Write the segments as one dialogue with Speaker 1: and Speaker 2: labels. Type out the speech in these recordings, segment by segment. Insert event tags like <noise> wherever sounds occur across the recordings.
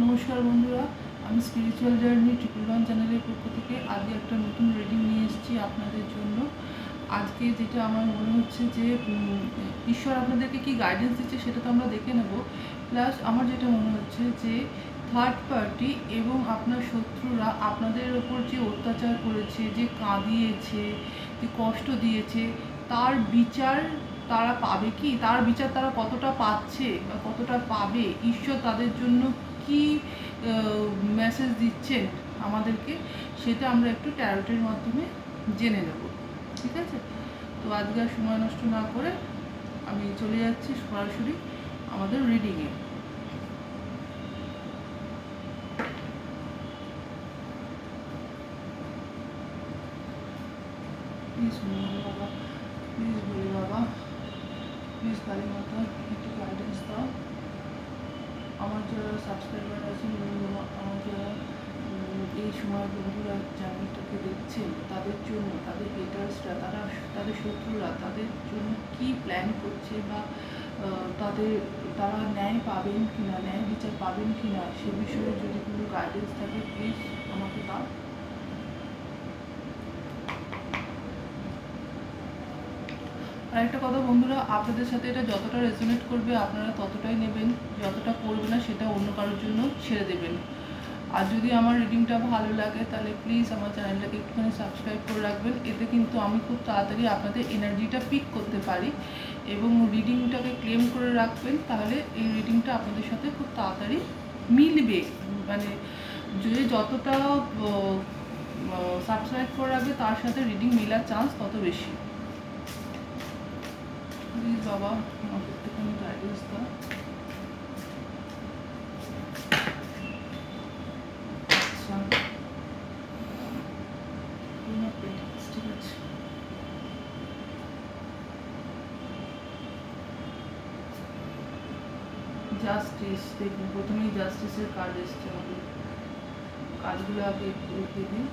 Speaker 1: নমস্কার বন্ধুরা, আমি স্পিরিচুয়াল জার্নি ট্রিপল ওয়ান চ্যানেলের পক্ষ থেকে আজকে একটা নতুন রিডিং নিয়ে এসেছি আপনাদের জন্য। আজকে যেটা আমার মনে হচ্ছে যে ঈশ্বর আপনাদেরকে কি গাইডেন্স দিচ্ছে সেটা তো আমরা দেখে নেব। প্লাস আমার যেটা মনে হচ্ছে যে থার্ড পার্টি এবং আপনার শত্রুরা আপনাদের ওপর যে অত্যাচার করেছে, যে কাঁদিয়েছে, যে কষ্ট দিয়েছে, তার বিচার তারা পাবে কি? তার বিচার তারা কতটা পাচ্ছে বা কতটা পাবে? ঈশ্বর তাদের জন্য কি মেসেজ দিচ্ছেন আমাদেরকে, সেটা আমরা একটু ট্যারোটের মাধ্যমে জেনে নেব। ঠিক আছে? তো আজকে আর সময় নষ্ট না করে আমি চলে যাচ্ছি সরাসরি আমাদের রিডিংয়ে প্লিজ বাবা প্লিজ বলি বাবা প্লিজ কালী মাতা একটু গাইডেন্স দাও। আমার যারা সাবস্ক্রাইবার আছেন এবং আমার যারা এই সময় বন্ধুরা চ্যানেলটাকে দেখছেন, তাদের জন্য, তাদের হেটার্সরা তারা, তাদের শত্রুরা, তাদের জন্য কি প্ল্যান করছে বা তাদের, তারা ন্যায় পাবেন কি না ন্যায় বিচার পাবেন কি না সে বিষয়ে যদি কোনো গাইডেন্স থাকে প্লিজ আমাকে দাও। আর একটা কথা, বন্ধুরা, আপনাদের সাথে এটা যতটা রেজোনেট করবে, আপনারা ততটাই নেবেন। যতটা করবে না, সেটা অন্য কারোর জন্য ছেড়ে দেবেন। আর যদি আমার রিডিংটা ভালো লাগে, তাহলে প্লিজ আমার চ্যানেলটাকে একটুখানি সাবস্ক্রাইব করে রাখবেন। এতে কিন্তু আমি খুব তাড়াতাড়ি আপনাদের এনার্জিটা পিক করতে পারি এবং রিডিংটাকে ক্লেম করে রাখবেন। তাহলে এই রিডিংটা আপনাদের সাথে খুব তাড়াতাড়ি মিলবে। মানে যে যতটা সাবস্ক্রাইব করে রাখবে তার সাথে রিডিং মেলার চান্স তত বেশি। বাবা আমাকে একটুখানি গাইডেন্স দাও জাস্টিস দেখুন প্রথমেই জাস্টিসের কার্ড এসছে আমাদের কার্ডগুলো আগে একটু দিই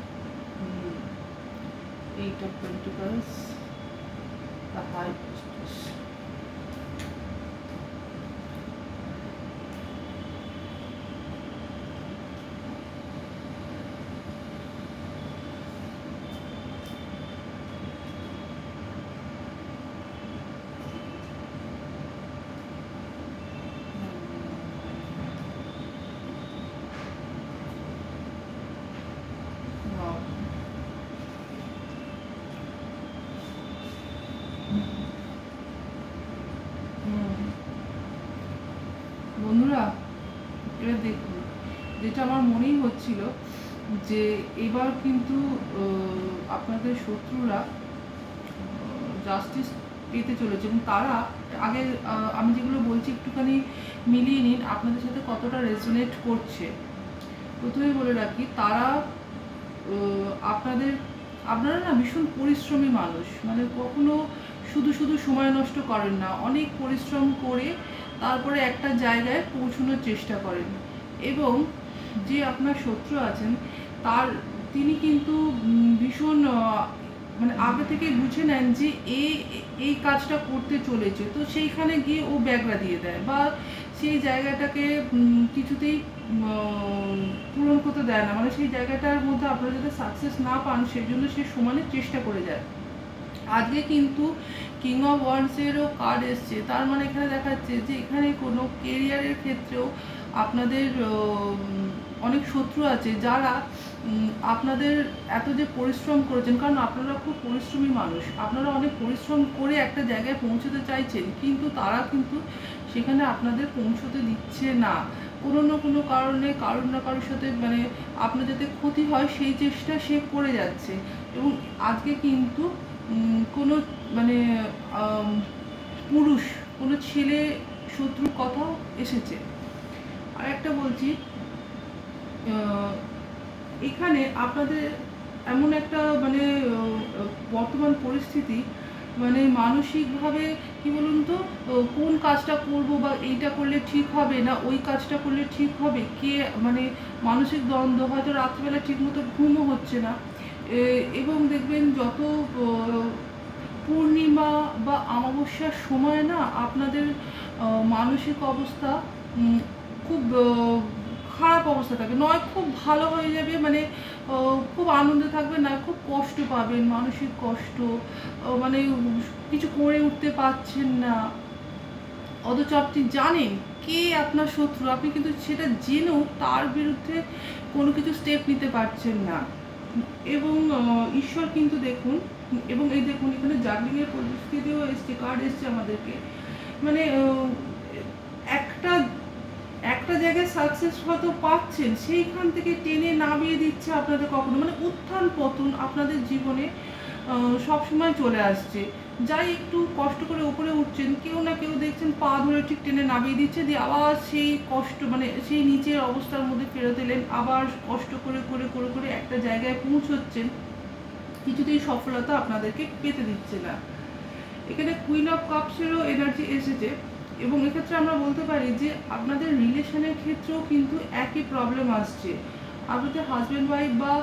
Speaker 1: eight of pentacles the high priestess Wow. Hmm. বন্ধুরা এবার দেখুন যেটা আমার মনেই হচ্ছিল যে এবার কিন্তু আপনাদের শত্রুরা জাস্টিস পেতে চলেছে এবং তারা আগে আমি যেগুলো বলছি একটুখানি মিলিয়ে নিন, আপনাদের সাথে কতটা রেজোনেট করছে। প্রথমে বলে রাখি, তারা আপনাদের, আপনারা না ভীষণ পরিশ্রমী মানুষ মানে কখনো শুধু শুধু সময় নষ্ট করেন না, অনেক পরিশ্রম করে তারপরে একটা জায়গায় পৌঁছানোর চেষ্টা করেন। এবং যে আপনার শত্রু আছেন, তার, তিনি কিন্তু ভীষণ মানে আগে থেকে বুঝে নেন যে এ, এই কাজটা করতে চলেছে। তো সেইখানে গিয়ে ও ব্যাগরা দিয়ে দেয় বা সেই জায়গাটাকে কিছুতেই পূরণ করতে দেয় না। মানে সেই জায়গাটার মধ্যে আপনারা যাতে সাকসেস না পান সেই জন্য সে সমানে চেষ্টা করে যায়। আজকে কিন্তু কিং অফ ওয়ার্ডসেরও কার্ড এসছে। তার মানে এখানে দেখাচ্ছে যে এখানে কোনো কেরিয়ারের ক্ষেত্রেও আপনাদের অনেক শত্রু আছে যারা আপনাদের এত যে পরিশ্রম করেছেন, কারণ আপনারা খুব পরিশ্রমী মানুষ। আপনারা অনেক পরিশ্রম করে একটা জায়গায় পৌঁছতে চাইছেন, কিন্তু তারা কিন্তু সেখানে আপনাদের পৌঁছতে দিচ্ছে না। কোনো না কোনো কারণে, কারোর না কারোর সাথে মানে আপনার যাতে ক্ষতি হয়, সেই চেষ্টা সে করে যাচ্ছে। এবং আজকে কিন্তু কোনো মানে পুরুষ, কোনো ছেলে শত্রুর কথাও এসেছে। আর একটা বলছি এখানে আপনাদের এমন একটা মানে বর্তমান পরিস্থিতি মানে মানসিকভাবে, কি বলুন তো কোন কাজটা করব বা এইটা করলে ঠিক হবে না ওই কাজটা করলে ঠিক হবে? কে মানে মানসিক দ্বন্দ্ব, হয়তো রাত্রিবেলা ঠিকমতো ঘুমও হচ্ছে না। এবং দেখবেন যত পূর্ণিমা বা অমাবস্যার সময় না আপনাদের মানসিক অবস্থা খুব খারাপ অবস্থা থাকে। নয় খুব ভালো হয়ে যাবে মানে খুব আনন্দে থাকবে না খুব কষ্ট পাবেন, মানসিক কষ্ট মানে কিছু করে উঠতে পারছেন না। অথচ আপনি জানেন কে আপনার শত্রু, আপনি কিন্তু সেটা জেনেও তার বিরুদ্ধে কোনো কিছু স্টেপ নিতে পারছেন না। এবং ঈশ্বর কিন্তু দেখুন, এবং এই দেখুন, এখানে জাগলিংয়ের পরিস্থিতিও এসছে কার্ড এসছে আমাদেরকে। মানে একটা একটা জায়গায় সাকসেস হয়তো পাচ্ছেন, সেইখান থেকে টেনে নামিয়ে দিচ্ছে আপনাদের কখনো। মানে উত্থান পতন আপনাদের জীবনে আহ, সবসময় চলে আসছে। যাই একটু কষ্ট করে উপরে উঠছেন কেউ না কেউ দেখছেন পা ধরে ঠিক টেনে নামিয়ে দিচ্ছে দিয়ে আবার সেই কষ্ট মানে সেই নিচের অবস্থার মধ্যে ফেরত এলেন আবার কষ্ট করে করে করে করে একটা জায়গায় পৌঁছচ্ছেন। কিছুতেই সফলতা আপনাদেরকে পেতে দিচ্ছে না। এখানে কুইন অফ কাপসেরও এনার্জি এসেছে এবং এক্ষেত্রে আমরা বলতে পারি যে আপনাদের রিলেশনের ক্ষেত্রেও কিন্তু একই প্রবলেম আসছে। আপনাদের হাজব্যান্ড ওয়াইফ বা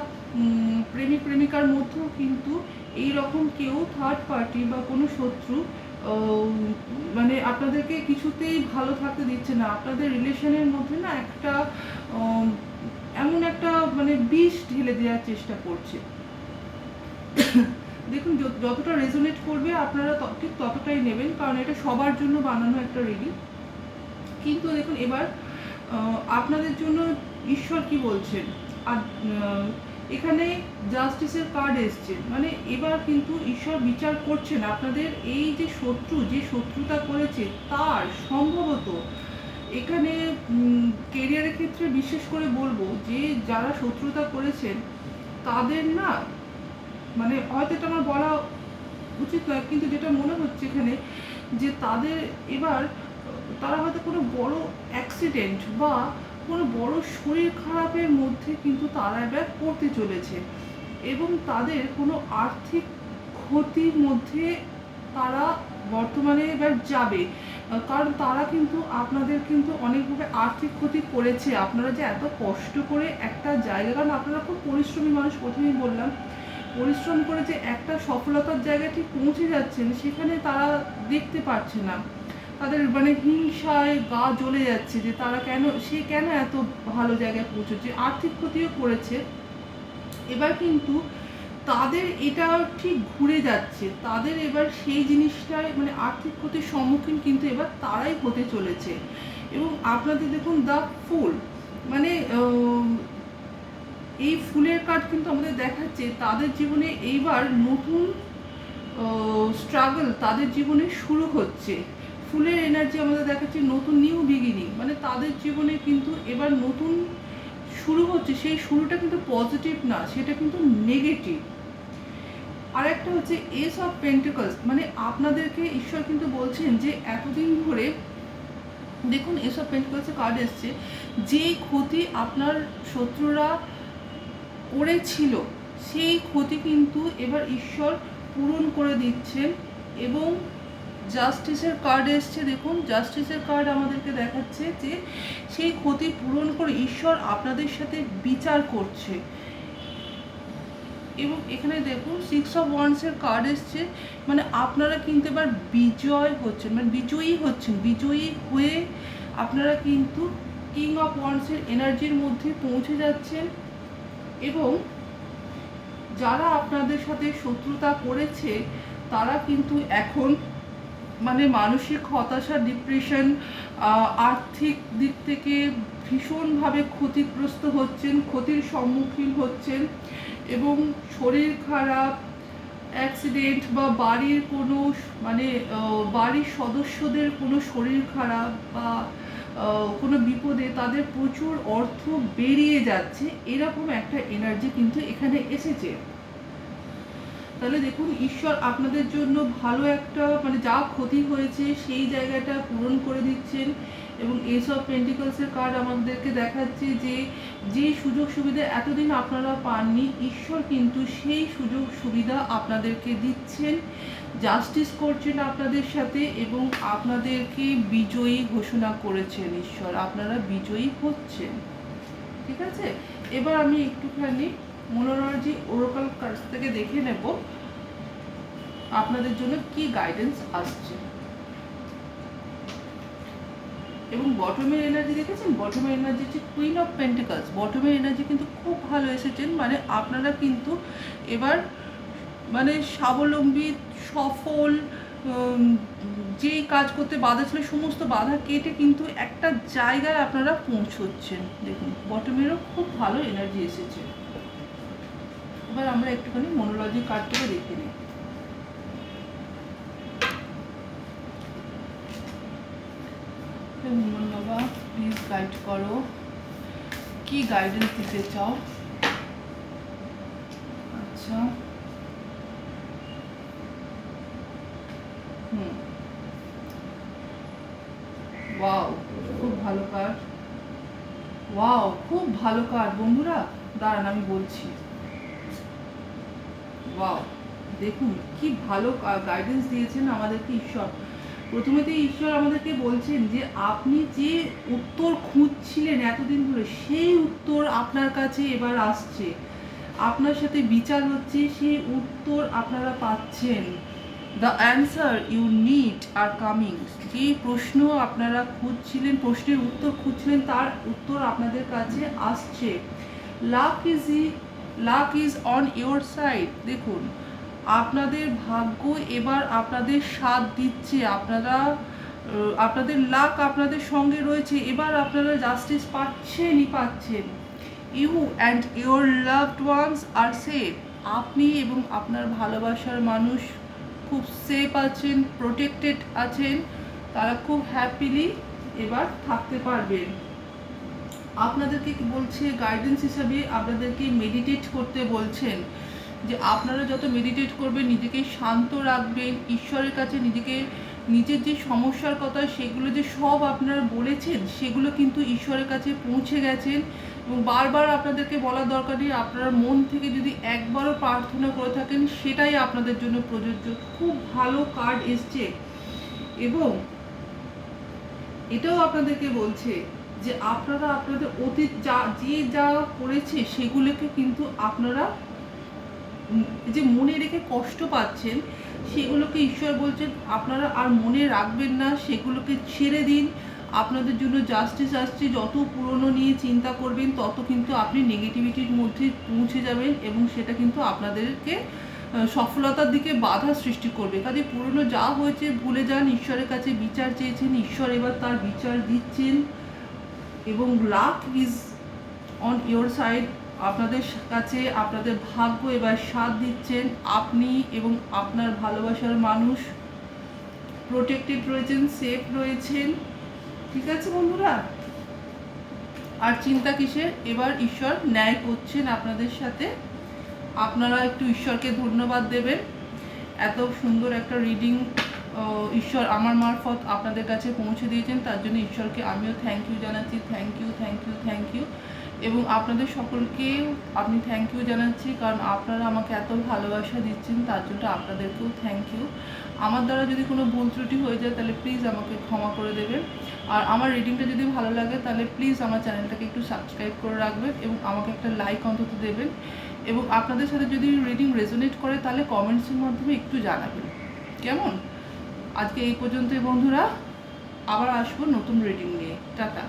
Speaker 1: প্রেমিক প্রেমিকার মধ্যেও কিন্তু এই রকম কেউ থার্ড পার্টি বা কোনো শত্রু মানে আপনাদেরকে কিছুতেই ভালো থাকতে দিচ্ছে না। আপনাদের রিলেশনের মধ্যে না একটা এমন একটা মানে বিষ ঢেলে দেওয়ার চেষ্টা করছে। <coughs> দেখুন, যত- যতটা রেজোনেট করবে আপনারা ঠিক ততটাই নেবেন, কারণ এটা সবার জন্য বানানো একটা রিডিং। কিন্তু দেখুন, এবার আপনাদের জন্য ঈশ্বর কি বলছেন? এখানে জাস্টিসের কার্ড এসছে। মানে এবার কিন্তু ঈশ্বর বিচার করছেন। আপনাদের এই যে শত্রু, যে শত্রুতা করেছে, তার সম্ভবত এখানে কেরিয়ারের ক্ষেত্রে বিশেষ করে বলব যে, যারা শত্রুতা করেছেন, তাদের না মানে হয়তো এটা আমার বলা উচিত নয়, কিন্তু যেটা মনে হচ্ছে এখানে যে তাদের এবার, তারা হয়তো কোনো বড় অ্যাক্সিডেন্ট বা কোনো বড় শরীর খারাপের মধ্যে কিন্তু তারা এবার পড়তে চলেছে এবং তাদের কোনো আর্থিক ক্ষতির মধ্যে তারা বর্তমানে এবার যাবে। কারণ তারা কিন্তু আপনাদের কিন্তু অনেকভাবে আর্থিক ক্ষতি করেছে। আপনারা যে এত কষ্ট করে একটা জায়গা, কারণ আপনারা খুব পরিশ্রমী মানুষ, প্রথমেই বললাম, পরিশ্রম করে যে একটা সফলতার জায়গায় ঠিক পৌঁছে যাচ্ছেন, সেখানে তারা দেখতে পাচ্ছে না। তাদের মানে হিংসায় গা জ্বলে যাচ্ছে যে তারা কেন, সে কেন এত ভালো জায়গায় পৌঁছেছে আর্থিক ক্ষতিও করেছে। এবার কিন্তু তাদের এটা ঠিক ঘুরে যাচ্ছে। তাদের এবার সেই জিনিসটাই মানে আর্থিক ক্ষতির সম্মুখীন কিন্তু এবার তারাই হতে চলেছে। এবং আপনাদের দেখুন দ্য ফুল মানে এই ফুলের কার্ড কিন্তু আমাদের দেখাচ্ছে, তাদের জীবনে এইবার নতুন স্ট্রাগল তাদের জীবনে শুরু হচ্ছে। ফুলের এনার্জি আমাদের দেখাচ্ছে নতুন নিউ বিগিনিং মানে তাদের জীবনে কিন্তু এবার নতুন শুরু হচ্ছে, সেই শুরুটা কিন্তু পজিটিভ না, সেটা কিন্তু নেগেটিভ আর একটা হচ্ছে এস অফ পেন্টিকলস মানে আপনাদেরকে ঈশ্বর কিন্তু বলছেন যে এতদিন ধরে দেখুন এসব পেন্টিকলসের কার্ড এসছে যে ক্ষতি আপনার শত্রুরা করেছিল, সেই ক্ষতি কিন্তু এবার ঈশ্বর পূরণ করে দিচ্ছেন এবং জাস্টিসের কার্ড এসছে, দেখুন। জাস্টিসের কার্ড আমাদেরকে দেখাচ্ছে যে সেই ক্ষতি পূরণ করে ঈশ্বর আপনাদের সাথে বিচার করছে। এবং এখানে দেখুন সিক্স অফ ওয়ান্সের কার্ড এসছে। মানে আপনারা কিন্তু এবার বিজয় হচ্ছেন মানে বিজয়ী হচ্ছেন। বিজয়ী হয়ে আপনারা কিন্তু কিং অফ ওয়ান্সের এনার্জির মধ্যে পৌঁছে যাচ্ছেন। এবং যারা আপনাদের সাথে শত্রুতা করেছে, তারা কিন্তু এখন মানে মানসিক হতাশা ডিপ্রেশন আর্থিক দিক থেকে ভীষণভাবে ক্ষতিগ্রস্ত হচ্ছেন, ক্ষতির সম্মুখীন হচ্ছেন এবং শরীর খারাপ অ্যাক্সিডেন্ট বা বাড়ির কোনো মানে বাড়ির সদস্যদের কোনো শরীর খারাপ বা কোনো বিপদে তাদের প্রচুর অর্থ বেরিয়ে যাচ্ছে, এরকম একটা এনার্জি কিন্তু এখানে এসেছে। তাহলে দেখুন, ঈশ্বর আপনাদের জন্য ভালো একটা মানে যা ক্ষতি হয়েছে সেই জায়গাটা পূরণ করে দিচ্ছেন এবং এইসব পেন্টিকলসের কার্ড আমাদেরকে দেখাচ্ছে যে যে সুযোগ সুবিধা এতদিন আপনারা পাননি, ঈশ্বর কিন্তু সেই সুযোগ সুবিধা আপনাদেরকে দিচ্ছেন। জাস্টিস করছেন আপনাদের সাথে এবং আপনাদেরকে বিজয়ী ঘোষণা করেছেন ঈশ্বর। আপনারা বিজয়ী হচ্ছেন। ঠিক আছে? এবার আমি একটুখানি মনোরঞ্জি ওরাকল কার্ড থেকে দেখে নেব আপনাদের জন্য কি গাইডেন্স আসছে। এবং বটমের এনার্জি দেখেছেন? বটমের এনার্জি হচ্ছে কুইন অফ পেন্টিকালস বটমের এনার্জি কিন্তু খুব ভালো এসেছেন মানে আপনারা কিন্তু এবার মানে স্বাবলম্বী, সফল যেই কাজ করতে বাধা ছিল, সমস্ত বাধা কেটে কিন্তু একটা জায়গায় আপনারা পৌঁছচ্ছেন। দেখুন বটমেরও খুব ভালো এনার্জি এসেছে। এবার আমরা একটুখানি মনোলজি কার্ডটাকে দেখে নিই। বাবা প্লিজ গাইড করো। কি গাইডেন্স দিতে চাও? আচ্ছা। খুব ভালো কার্ড ওয়াও, খুব ভালো কার্ড বন্ধুরা, দাঁড়ান, আমি বলছি। ওয়াও দেখুন, কি ভালো গাইডেন্স দিয়েছেন আমাদেরকে ঈশ্বর। প্রথমেতেই ঈশ্বর আমাদেরকে বলছেন যে, আপনি যে উত্তর খুঁজছিলেন এতদিন ধরে, সেই উত্তর আপনার কাছে এবার আসছে। আপনার সাথে বিচার হচ্ছে, সেই উত্তর আপনারা পাচ্ছেন। The answer you need are coming যে প্রশ্ন আপনারা খুঁজছিলেন, প্রশ্নের উত্তর খুঁজছিলেন, তার উত্তর আপনাদের কাছে আসছে। Love is a luck is on your side দেখুন, আপনাদের ভাগ্য এবার আপনাদের সাথ দিচ্ছে। আপনারা আপনাদের লাক আপনাদের সঙ্গে রয়েছে। এবার আপনারা জাস্টিস পাচ্ছেনই পাচ্ছেন। You and your loved ones are safe আপনি এবং আপনার ভালোবাসার মানুষ খুব সেফ আছেন প্রোটেক্টেড আছেন। তারা খুব হ্যাপিলি এবার থাকতে পারবেন। আপনাদেরকে বলছে গাইডেন্স হিসাবে আপনাদেরকে মেডিটেট করতে বলছেন, যে আপনারা যত মেডিটেট করবেন, নিজেকে শান্ত রাখবেন, ঈশ্বরের কাছে নিজেকে, নিজের যে সমস্যার কথা, সেগুলো যে সব আপনারা বলেছেন, সেগুলো কিন্তু ঈশ্বরের কাছে পৌঁছে গেছেন। এবং বারবার আপনাদেরকে বলার দরকার নেই, আপনার মন থেকে যদি একবারও প্রার্থনা করে থাকেন, সেটাই আপনাদের জন্য প্রযোজ্য। খুব ভালো কার্ড এসছে। এবং এটাও আপনাদেরকে বলছে যে আপনারা আপনাদের অতীত যা, যে যা করেছে সেগুলোকে কিন্তু আপনারা যে মনে রেখে কষ্ট পাচ্ছেন, সেগুলোকে ঈশ্বর বলছেন, আপনারা আর মনে রাখবেন না, সেগুলোকে ছেড়ে দিন। আপনাদের জন্য জাস্টিস আসছে, যত পুরনো নিয়ে চিন্তা করবেন, তত কিন্তু আপনি নেগেটিভিটির মধ্যে পৌঁছে যাবেন এবং সেটা কিন্তু আপনাদেরকে সফলতার দিকে বাধা সৃষ্টি করবে। কাজে পুরনো যা হয়েছে, ভুলে যান, ঈশ্বরের কাছে বিচার চেয়েছেন, ঈশ্বর এবার তার বিচার দিচ্ছেন। এবং luck is on your side আপনাদের কাছে আপনাদের ভাগ্য এবার সাথ দিচ্ছেন আপনি এবং আপনার ভালোবাসার মানুষ। প্রোটেক্টেড রয়েছেন সেফ রয়েছেন। ঠিক আছে বন্ধুরা? আর চিন্তা কিসের? এবার ঈশ্বর ন্যায় করছেন আপনাদের সাথে। আপনারা একটু ঈশ্বরকে ধন্যবাদ দেবেন। এত সুন্দর একটা রিডিং ঈশ্বর আমার মারফত আপনাদের কাছে পৌঁছে দিয়েছেন। তার জন্য ঈশ্বরকে আমিও থ্যাংক ইউ জানাচ্ছি। Thank you thank you thank you এবং আপনাদের সকলকে আমি থ্যাংক ইউ জানাচ্ছি। কারণ আপনারা আমাকে এত ভালোবাসা দিচ্ছেন, তার জন্য আপনাদেরকেও থ্যাংক ইউ আমার দ্বারা যদি কোনো ভুল ত্রুটি হয়ে যায়, তাহলে প্লিজ আমাকে ক্ষমা করে দেবেন। আর আমার রিডিংটা যদি ভালো লাগে, তাহলে প্লিজ আমার চ্যানেলটাকে একটু সাবস্ক্রাইব করে রাখবেন এবং আমাকে একটা লাইক অন্তত দেবেন। এবং আপনাদের সাথে যদি রিডিং রেজোনেট করে, তাহলে কমেন্টসের মাধ্যমে একটু জানাবেন। কেমন? আজকে এই পর্যন্তই বন্ধুরা আবার আসব নতুন রিডিং নিয়ে। টাটা।